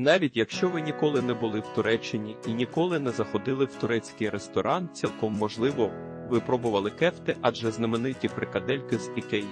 Навіть якщо ви ніколи не були в Туреччині і ніколи не заходили в турецький ресторан, цілком можливо, ви пробували кефти, адже знамениті прикадельки з Ікеї.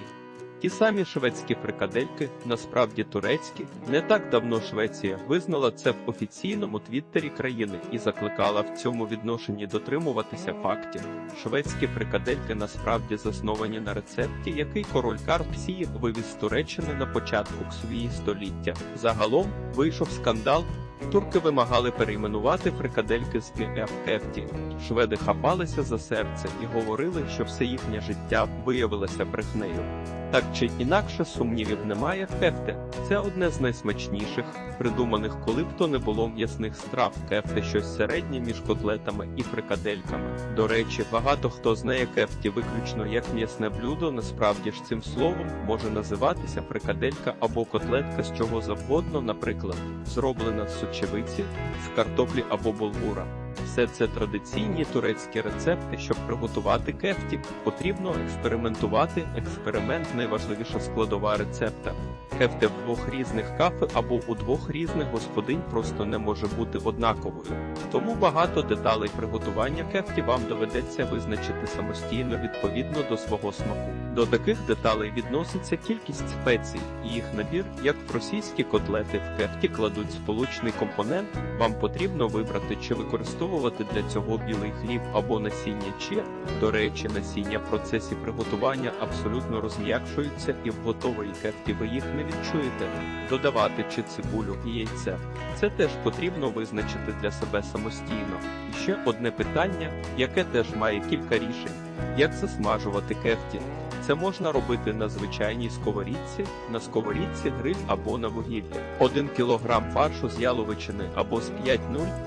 Ті самі шведські фрикадельки, насправді турецькі, не так давно Швеція визнала це в офіційному твіттері країни і закликала в цьому відношенні дотримуватися фактів. Шведські фрикадельки насправді засновані на рецепті, який король Карл Псії вивіз з Туреччини на початку свої століття. Загалом вийшов скандал. Турки вимагали перейменувати фрикадельки з ІФ Кефті. Шведи хапалися за серце і говорили, що все їхнє життя виявилося брехнею. Так чи інакше сумнівів немає, кефте це одне з найсмачніших, придуманих коли б то не було м'ясних страв. Кефте щось середнє між котлетами і фрикадельками. До речі, багато хто знає кефті виключно як м'ясне блюдо. Насправді ж цим словом може називатися фрикаделька або котлетка з чого завгодно, наприклад, зроблена з сочевиці, з картоплі або булгура. Все це традиційні турецькі рецепти. Щоб приготувати кефті, потрібно експериментувати. Експеримент найважливіша складова рецепта. Кефте в двох різних кафе або у двох різних господинь просто не може бути однаковою. Тому багато деталей приготування кефті вам доведеться визначити самостійно відповідно до свого смаку. До таких деталей відноситься кількість спецій і їх набір, як в російські котлети в кефті кладуть сполучний компонент. Вам потрібно вибрати чи використовувати для цього білий хліб або насіння чи, до речі, насіння в процесі приготування абсолютно розм'якшуються і в готовій кефті ви їх не відчуєте. Додавати чи цибулю і яйце. Це теж потрібно визначити для себе самостійно. І ще одне питання, яке теж має кілька рішень: як засмажувати кефті. Це можна робити на звичайній сковорідці, на сковорідці гриль або на вугіллі. 1 кг фаршу з яловичини або з 5-0,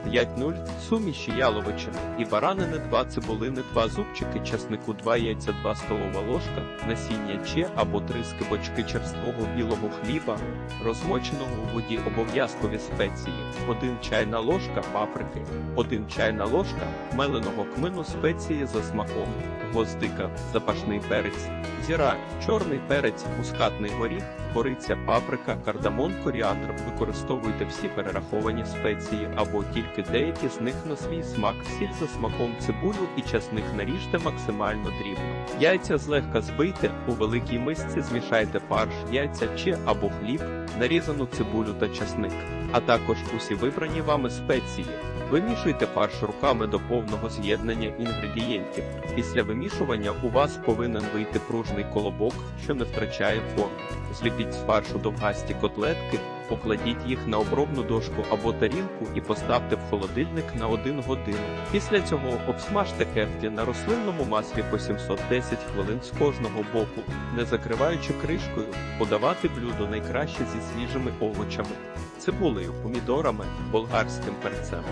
5-0, суміші яловичини. І баранини 2 цибулини, 2 зубчики, часнику 2 яйця, 2 столова ложка, насіння че або 3 скибочки черствого білого хліба, розмоченого у воді обов'язкові спеції, 1 чайна ложка паприки, 1 чайна ложка меленого кмину спеції за смаком, гвоздика, запашний перець, зіра, чорний перець, мускатний горіх, кориця, паприка, кардамон, коріандр. Використовуйте всі перераховані спеції або тільки деякі з них на свій смак. Сіль за смаком цибулю і часник наріжте максимально дрібно. Яйця злегка збийте, у великій мисці змішайте фарш, яйця чи або хліб, нарізану цибулю та часник, а також усі вибрані вами спеції. Вимішуйте фарш руками до повного з'єднання інгредієнтів. Після вимішування у вас повинен вийти пружний колобок, що не втрачає форму. Зліпіть з фаршу довгасті котлетки, покладіть їх на обробну дошку або тарілку і поставте в холодильник на 1 годину. Після цього обсмажте кефті на рослинному маслі по 710 хвилин з кожного боку, не закриваючи кришкою, подавати блюдо найкраще зі свіжими овочами, цибулею, помідорами, болгарським перцем.